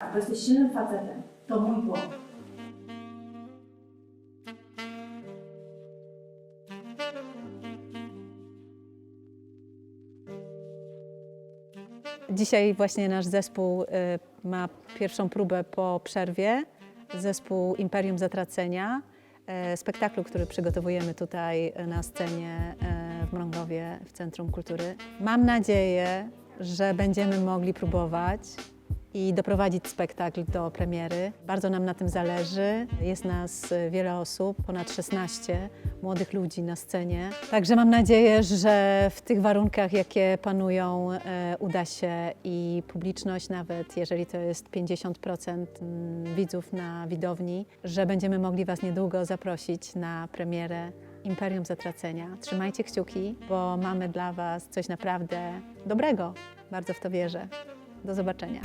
Bo jesteś silnym facetem. To mój błąd. Dzisiaj właśnie nasz zespół y, ma pierwszą próbę po przerwie. Zespół Imperium Zatracenia, e, spektaklu, który przygotowujemy tutaj na scenie e, w Mrągowie w Centrum Kultury. Mam nadzieję, że będziemy mogli próbować i doprowadzić spektakl do premiery. Bardzo nam na tym zależy. Jest nas e, wiele osób, ponad 16 młodych ludzi na scenie. Także mam nadzieję, że w tych warunkach, jakie panują, e, uda się i publiczność, nawet jeżeli to jest 50% mm, widzów na widowni, że będziemy mogli Was niedługo zaprosić na premierę Imperium Zatracenia. Trzymajcie kciuki, bo mamy dla Was coś naprawdę dobrego. Bardzo w to wierzę. Do zobaczenia.